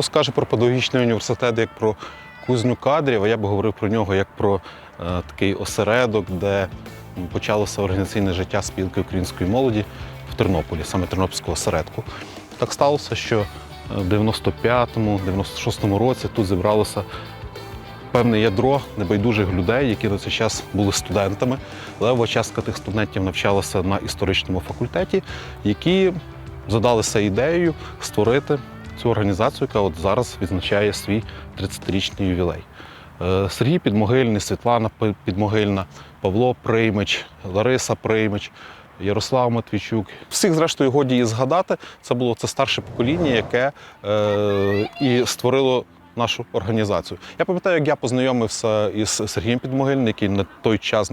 хто скаже про педагогічний університет як про кузню кадрів, а я б говорив про нього як про е, такий осередок, де почалося організаційне життя спілки української молоді в Тернополі, саме Тернопільського осередку. Так сталося, що е, в 95-му, 96-му році тут зібралося певне ядро небайдужих людей, які на цей час були студентами. Левова частка тих студентів навчалася на історичному факультеті, які задалися ідеєю створити цю організацію, яка от зараз відзначає свій 30-річний ювілей. Е, Сергій Підмогильний, Світлана Підмогильна, Павло Приймич, Лариса Приймич, Ярослав Матвійчук. Всіх, зрештою, годі і згадати. Це було це старше покоління, яке е, і створило нашу організацію. Я пам'ятаю, як я познайомився із Сергієм Підмогильним, який на той час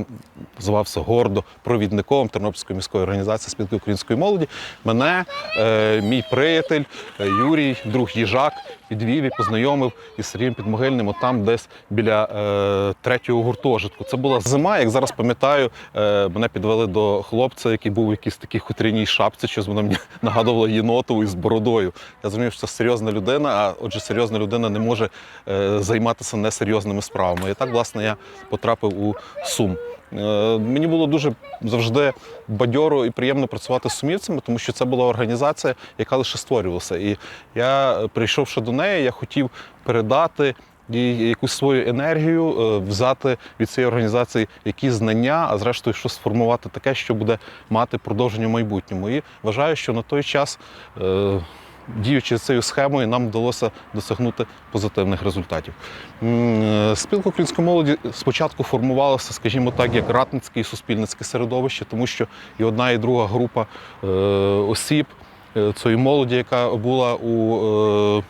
звався гордо провідником Тернопільської міської організації спілки української молоді. Мене, е, мій приятель е, Юрій, друг Їжак, підвів і познайомив із Сергієм Підмогильним, отам десь біля е, третього гуртожитку. Це була зима, як зараз пам'ятаю, е, мене підвели до хлопця, який був в якійсь такій хутряній шапці, щось воно мені нагадувало єнотову із бородою. Я зрозумів, що це серйозна людина, а отже, серйозна людина не може е, займатися несерйозними справами. І так, власне, я потрапив у Сум. Е, Мені було дуже завжди бадьоро і приємно працювати з сумівцями, тому що це була організація, яка лише створювалася. І я, прийшовши до неї, я хотів передати їй якусь свою енергію, е, взяти від цієї організації якісь знання, а зрештою щось сформувати таке, що буде мати продовження в майбутньому. І вважаю, що на той час. Діючи цією схемою, нам вдалося досягнути позитивних результатів. Е, Спілка української молоді спочатку формувалася, скажімо так, як ратницьке і суспільницьке середовище, тому що і одна, і друга група е, осіб е, цієї молоді, яка була у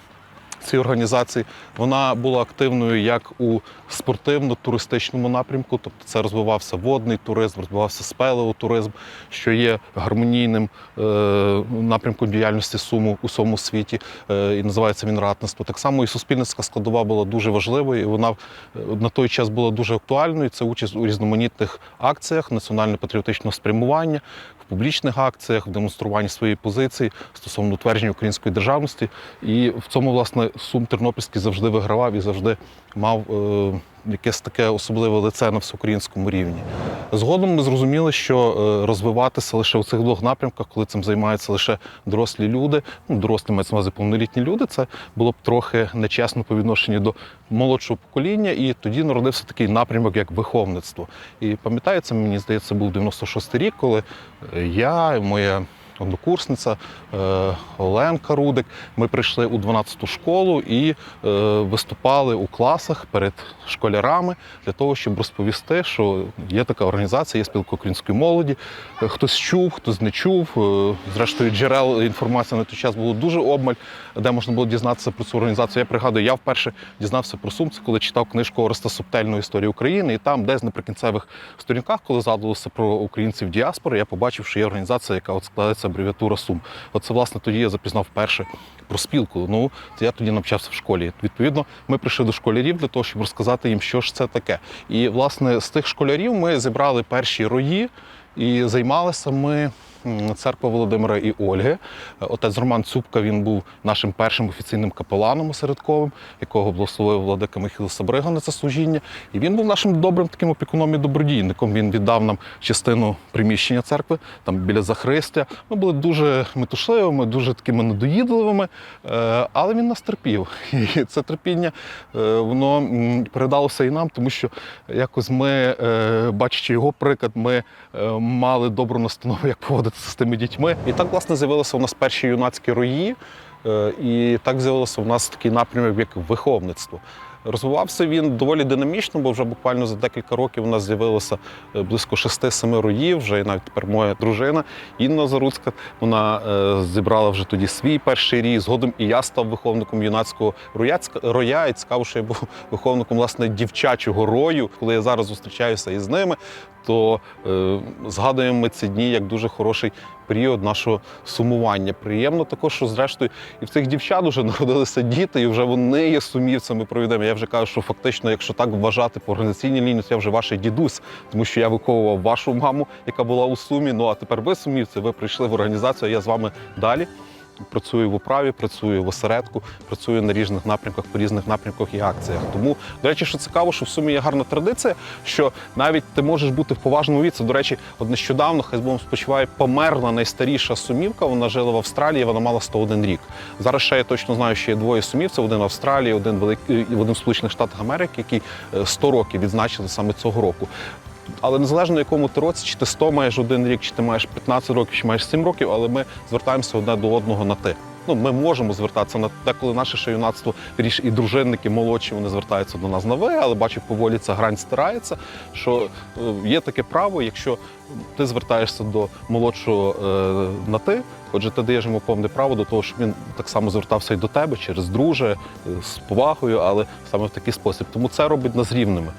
цій організації, вона була активною як у спортивно-туристичному напрямку, тобто це розвивався водний туризм, розвивався спелеотуризм, що є гармонійним е, напрямком діяльності суму у всьому світі, е, і називається він ратництво. Так само і суспільницька складова була дуже важливою, і вона е, на той час була дуже актуальною. Це участь у різноманітних акціях національно-патріотичного спрямування. Публічних акціях, в демонструванні своєї позиції стосовно утвердження української державності, і в цьому власне сум Тернопільський завжди вигравав і завжди мав е, якесь таке особливе лице на всеукраїнському рівні. Згодом ми зрозуміли, що е, розвиватися лише у цих двох напрямках, коли цим займаються лише дорослі люди, ну дорослі мають увазі повнолітні люди, це було б трохи нечесно по відношенню до молодшого покоління, і тоді народився такий напрямок, як виховництво. І пам'ятається, мені здається, був 96-й рік, коли я, і моя однокурсниця е, Оленка Рудик. Ми прийшли у 12-ту школу і е, виступали у класах перед школярами для того, щоб розповісти, що є така організація, є спілка української молоді. Е, Хтось чув, хтось не чув. Зрештою, джерел інформації на той час було дуже обмаль, де можна було дізнатися про цю організацію. Я пригадую, я вперше дізнався про Сумці, коли читав книжку Ореста Субтельної історії України, і там, десь на прикінцевих сторінках, коли згадувалося про українців діаспори, я побачив, що є організація, яка от складається абревіатура Сум. Оце, власне, тоді я запізнав вперше про спілку. Ну, я тоді навчався в школі. Відповідно, ми прийшли до школярів для того, щоб розказати їм, що ж це таке. І, власне, з тих школярів ми зібрали перші рої. І займалися ми церква Володимира і Ольги. Отець Роман Цупка він був нашим першим офіційним капеланом осередковим, якого благословив владика Михайло Сабрига на це служіння. І він був нашим добрим таким опікуном і добродійником. Він віддав нам частину приміщення церкви, там біля захристя. Ми були дуже метушливими, дуже такими надоїдливими, е, але він нас терпів. І це терпіння е, воно передалося і нам, тому що якось ми, е, бачачи його приклад, ми е, мали добру настанову, як поводитися з тими дітьми. І так, власне, з'явилися у нас перші юнацькі рої, е, і так з'явилося у нас такий напрямок, як виховництво. Розвивався він доволі динамічно, бо вже буквально за декілька років у нас з'явилося е, близько 6-7 роїв. Вже і навіть тепер моя дружина Інна Заруцька. Вона е, зібрала вже тоді свій перший рій. Згодом і я став виховником юнацького роя. І цікаво, що я був виховником власне дівчачого рою. Коли я зараз зустрічаюся із ними, то е, згадуємо ми ці дні як дуже хороший період нашого сумування. Приємно також, що зрештою і в цих дівчат вже народилися діти, і вже вони є сумівцями провідними. Я вже кажу, що фактично, якщо так вважати по організаційній лінії, то я вже ваш дідусь, тому що я виховував вашу маму, яка була у сумі. Ну а тепер ви сумівці, ви прийшли в організацію, а я з вами далі. Працює в управі, працює в осередку, працює на різних напрямках, по різних напрямках і акціях. Тому, до речі, що цікаво, що в сумі є гарна традиція, що навіть ти можеш бути в поважному віці. До речі, от нещодавно, хай з Богом спочиває, померла найстаріша сумівка. Вона жила в Австралії, вона мала 101 рік. Зараз ще я точно знаю, що є двоє сумівців: один в Австралії, один в Велик... е, один в Сполучених Штатах Америки, які е, 100 років відзначили саме цього року. Але незалежно якому ти році, чи ти 100 маєш один рік, чи ти маєш 15 років, чи маєш 7 років, але ми звертаємося одне до одного на ти. Ну, ми можемо звертатися на те, коли наше ще юнацтво вірніше, і дружинники молодші, вони звертаються до нас на ви, але бачу, поволі ця грань стирається. Що е, є таке право, якщо ти звертаєшся до молодшого е, на ти, отже, ти даєш йому повне право до того, щоб він так само звертався і до тебе через друже, е, з повагою, але саме в такий спосіб. Тому це робить нас рівними.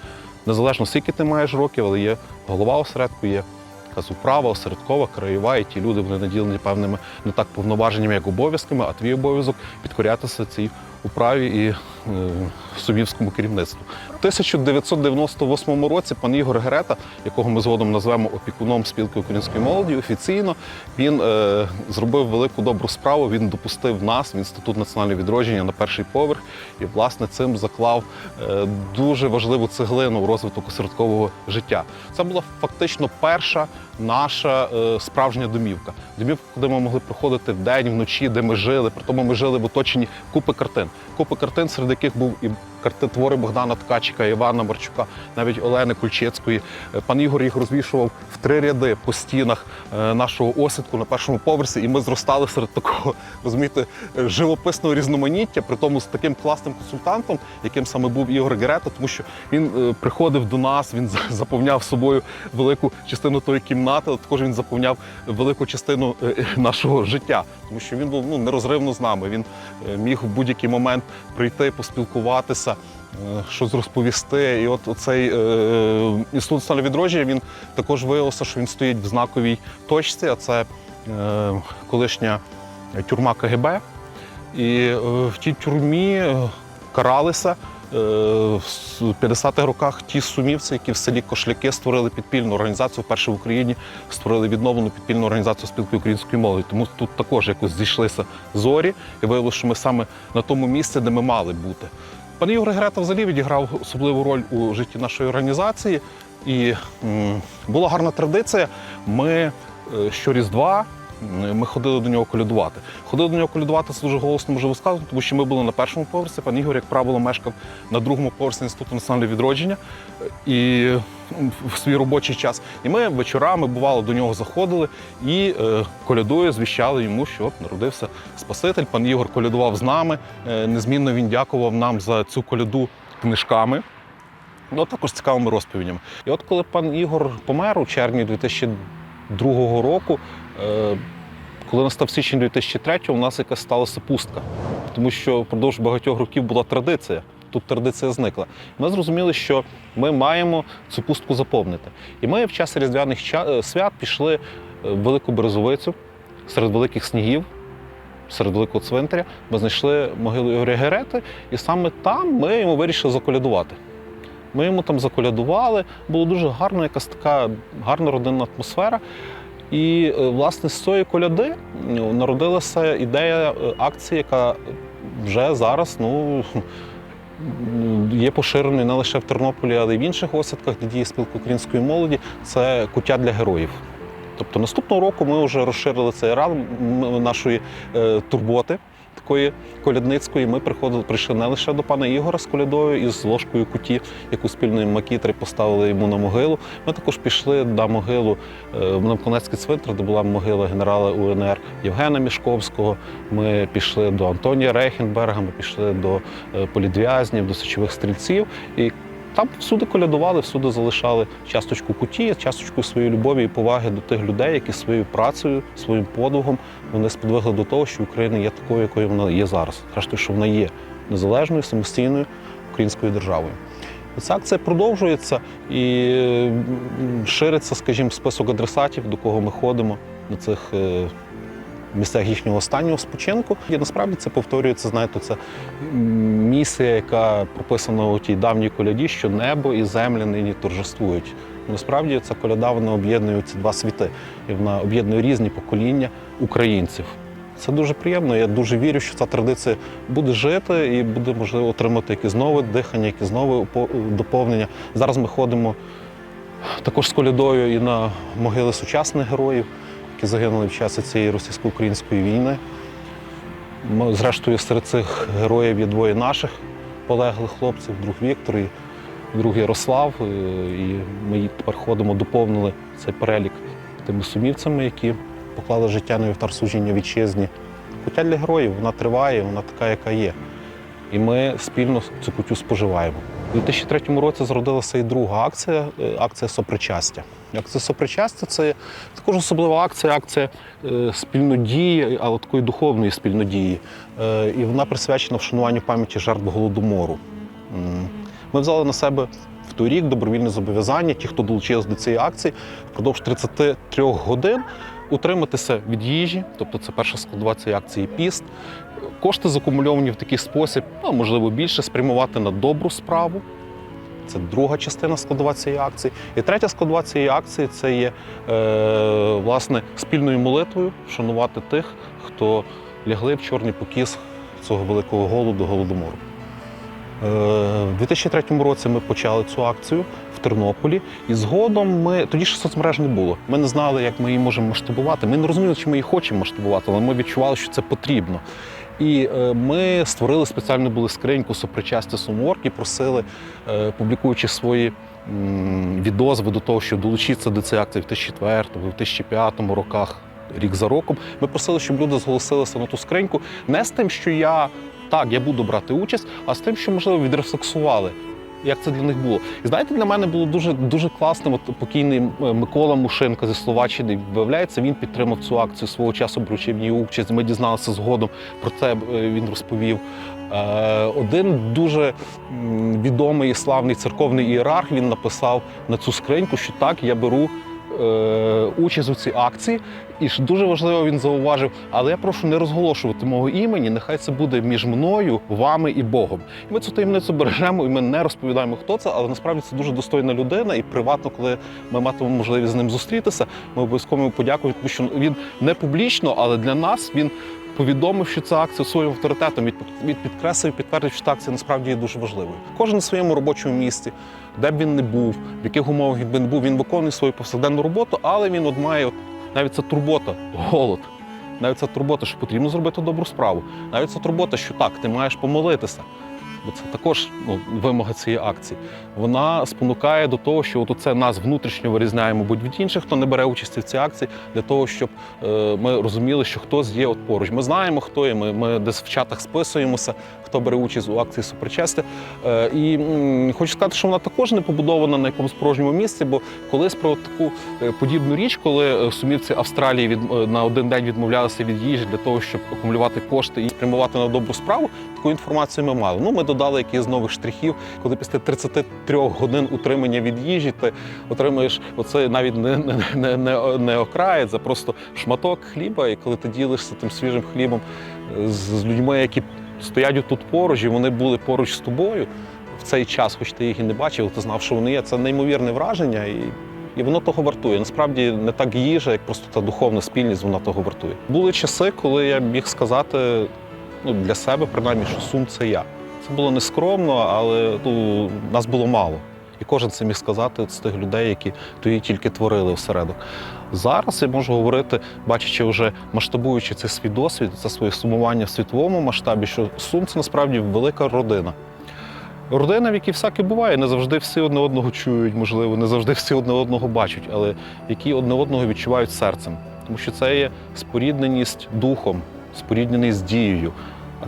Незалежно скільки ти маєш років, але є голова осередку, є якась управа, осередкова, краєва, і ті люди вони наділені певними не так повноваженнями, як обов'язками, а твій обов'язок підкорятися цій управі і е, сумівському керівництву. У 1998 році пан Ігор Герета, якого ми згодом назвемо опікуном спілки української молоді, офіційно він е, зробив велику добру справу. Він допустив нас в інститут національного відродження на перший поверх, і власне цим заклав е, дуже важливу цеглину в розвиток осередкового життя. Це була фактично перша наша е, справжня домівка. Домівка, куди ми могли приходити вдень, вночі, де ми жили. При тому ми жили в оточенні купи картин. Купи картин, серед яких був і твори Богдана Ткачика, Івана Марчука, навіть Олени Кульчицької. Е, Пан Ігор їх розвішував в три ряди по стінах е, нашого осідку на першому поверсі, і ми зростали серед такого, розумієте, е, живописного різноманіття, при тому з таким класним консультантом, яким саме був Ігор Герета, тому що він приходив до нас, він заповняв собою велику частину тої кімнати, але також він заповняв велику частину нашого життя, тому що він був ну, нерозривно з нами. Він міг в будь-який момент прийти, поспілкуватися, щось розповісти. І от цей е, інститут національного відродження він також виявився, що він стоїть в знаковій точці, а це е, колишня тюрма КГБ. І е, в тій тюрмі е, каралися. е, В 50-х роках ті сумівці, які в селі Кошляки створили підпільну організацію, вперше в Україні створили відновлену підпільну організацію спілки української молоді. Тому тут також якось зійшлися зорі, і виявилося, що ми саме на тому місці, де ми мали бути. Пан Ігор Грета взагалі відіграв особливу роль у житті нашої організації. І була гарна традиція. Ми що щоріздва м, ми ходили до нього колядувати. Ходили до нього колядувати, це дуже голосно можливо сказати, тому що ми були на першому поверсі. Пан Ігор, як правило, мешкав на другому поверсі інституту національного відродження і в свій робочий час. І ми вечорами бувало до нього заходили і е, колядою звіщали йому, що от народився Спаситель. Пан Ігор колядував з нами. Е, незмінно він дякував нам за цю коляду книжками. Ну, також цікавими розповідями. І от коли пан Ігор помер у червні 2002 року, е, коли настав січень 2003 у нас якась сталася пустка, тому що впродовж багатьох років була традиція. Тут традиція зникла. Ми зрозуміли, що ми маємо цю пустку заповнити. І ми в час різдвяних е, свят пішли е, в Велику Березовицю серед великих снігів, серед великого цвинтаря. Ми знайшли могилу Ігоря Герети, і саме там ми йому вирішили заколядувати. Ми йому там заколядували, було дуже гарно, якась така гарна родинна атмосфера. І е, власне з цієї коляди ну, народилася ідея е, акції, яка вже зараз ну, є поширеною не лише в Тернополі, але й в інших осадках, де діє спілка української молоді. Це куття для героїв. Тобто наступного року ми вже розширили цей ран нашої е, турботи. Такої колядницької ми приходили, прийшли не лише до пана Ігора з колядою і з ложкою куті, яку спільно макітри поставили йому на могилу. Ми також пішли на могилу на в Новоконецький цвинтар, де була могила генерала УНР Євгена Мішковського. Ми пішли до Антонія Рейхенберга, ми пішли до е, політв'язнів, до січових стрільців. І там всюди колядували, всюди залишали часточку куті, часточку своєї любові і поваги до тих людей, які своєю працею, своїм подвигом вони сподвигли до того, що Україна є такою, якою вона є зараз. Зрештою, що вона є незалежною, самостійною українською державою. Ця акція продовжується і шириться, скажімо, список адресатів, до кого ми ходимо на цих е, місцях їхнього останнього спочинку. І насправді це повторюється, знаєте, це місія, яка прописана у тій давній коляді, що небо і земля нині торжествують. Насправді ця коляда вона об'єднує ці два світи, і вона об'єднує різні покоління українців. Це дуже приємно. Я дуже вірю, що ця традиція буде жити і буде можливо отримати якесь нове дихання, якесь нове доповнення. Зараз ми ходимо також з колядою і на могили сучасних героїв, які загинули в часі цієї російсько-української війни. Зрештою, серед цих героїв є двоє наших полеглих хлопців, друг Віктор і друг Ярослав. Е, І ми тепер ходимо, доповнили цей перелік тими сумівцями, які поклали життя на вівтар служіння вітчизні. Куття для героїв вона триває, вона така, яка є. І ми спільно цю кутю споживаємо. У 2003 році зродилася і друга акція е, акція сопричастя. Акція сопричастя це також особлива акція, акція е, спільнодії, але такої духовної спільнодії. Е, І вона присвячена вшануванню пам'яті жертв голодомору. Ми взяли на себе в той рік добровільне зобов'язання, ті, хто долучилися до цієї акції, впродовж 33 годин утриматися від їжі, тобто це перша складова цієї акції піст. Кошти закумульовані в такий спосіб, ну, можливо, більше спрямувати на добру справу. Це друга частина складова цієї акції. І третя складова цієї акції це є е, власне спільною молитвою вшанувати тих, хто лягли в чорний покіс цього великого голоду, голодомору. Е, У 2003 році ми почали цю акцію в Тернополі, і згодом ми тоді ще соцмереж не було. Ми не знали, як ми її можемо масштабувати. Ми не розуміли, чи ми її хочемо масштабувати, але ми відчували, що це потрібно. І е, ми створили спеціальну були скриньку сопричастя Сумворк і просили, е, публікуючи свої відозви до того, щоб долучитися до цієї акції в 2004, в 2005 роках, рік за роком. Ми просили, щоб люди зголосилися на ту скриньку не з тим, що я так, я буду брати участь, а з тим, що можливо відрефлексували. Як це для них було? І знаєте, для мене було дуже дуже класним. От покійний е, Микола Мушенко зі Словаччини виявляється, він підтримав цю акцію свого часу, беручи в ній участь. Ми дізналися згодом про це. е, Він розповів. Е, Один дуже відомий і славний церковний ієрарх він написав на цю скриньку, що так, я беру участь у цій акції. І ж дуже важливо він зауважив, але я прошу не розголошувати мого імені, нехай це буде між мною, вами і Богом. І ми цю таємницю бережемо, і ми не розповідаємо, хто це, але насправді це дуже достойна людина. І приватно, коли ми матимемо можливість з ним зустрітися, ми обов'язково подякуємо, тому що він не публічно, але для нас він. Повідомив, що ця акція своїм авторитетом підкреслив, підтвердив, що ця акція насправді є дуже важливою. Кожен на своєму робочому місці, де б він не був, в яких умовах він був, він виконує свою повсякденну роботу, але він от має от, навіть ця турбота, голод, навіть ця турбота, що потрібно зробити добру справу, навіть ця турбота, що так, ти маєш помолитися. Бо це також ну, вимога цієї акції. Вона спонукає до того, що от це нас внутрішньо вирізняє, мабуть, від інших, хто не бере участі в цій акції, для того, щоб е, ми розуміли, що хтось є от поруч. Ми знаємо, хто є. Ми, ми десь в чатах списуємося, хто бере участь у акції супричасти. Е, і хочу сказати, що вона також не побудована на якомусь порожньому місці, бо колись про таку е, подібну річ, коли сумівці Австралії від, на один день відмовлялися від їжі для того, щоб акумулювати кошти і спрямувати на добру справу, таку інформацію ми мали. Ну, ми додали якісь з нових штрихів, коли після 33 годин утримання від їжі ти отримуєш оце навіть не, не, не, не, окраєць, а просто шматок хліба. І коли ти ділишся тим свіжим хлібом е, з людьми, які стоять тут поруч, і вони були поруч з тобою в цей час, хоч ти їх і не бачив, ти знав, що вони є. Це неймовірне враження. І і воно того вартує. Насправді не так їжа, як просто та духовна спільність, вона того вартує. Були часи, коли я міг сказати ну, для себе, принаймні, що сум це я. Це було нескромно, але ну, нас було мало. І кожен це міг сказати з тих людей, які тоді тільки творили осередок. Зараз я можу говорити, бачачи вже масштабуючи цей свій досвід, це своє сумування в світовому масштабі, що сум це насправді велика родина. Родина, в якій всяке буває, не завжди всі одне одного чують, можливо, не завжди всі одне одного бачать, але які одне одного відчувають серцем. Тому що це є спорідненість духом, спорідненість дією.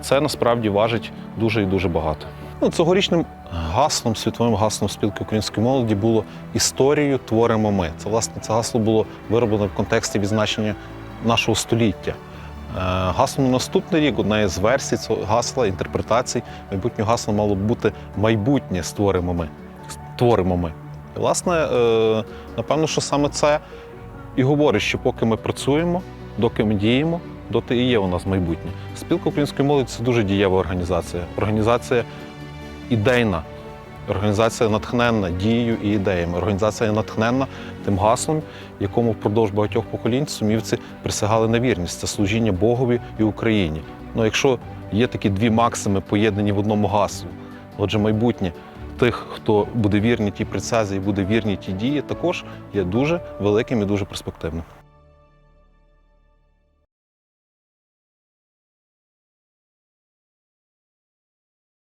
Це насправді важить дуже і дуже багато. Ну, цьогорічним гаслом, світовим гаслом спілки української молоді було історію творимо ми. Це власне це гасло було вироблено в контексті відзначення нашого століття. Е, Гаслом на наступний рік, одна із версій цього гасла, інтерпретацій майбутнього гасла мало б бути майбутнє створимо ми. Створимо ми. І, власне, е, напевно, що саме це і говорить, що поки ми працюємо, доки ми діємо, доти і є у нас майбутнє. Спілка української молоді це дуже дієва організація. Організація ідейна, Організація натхненна дією і ідеями. Організація натхненна тим гаслом, якому впродовж багатьох поколінь сумівці присягали на вірність це служіння Богові і Україні. Ну, якщо є такі дві максими поєднані в одному гаслу, отже, майбутнє тих, хто буде вірний тій присязі і буде вірний тій дії, також є дуже великим і дуже перспективним.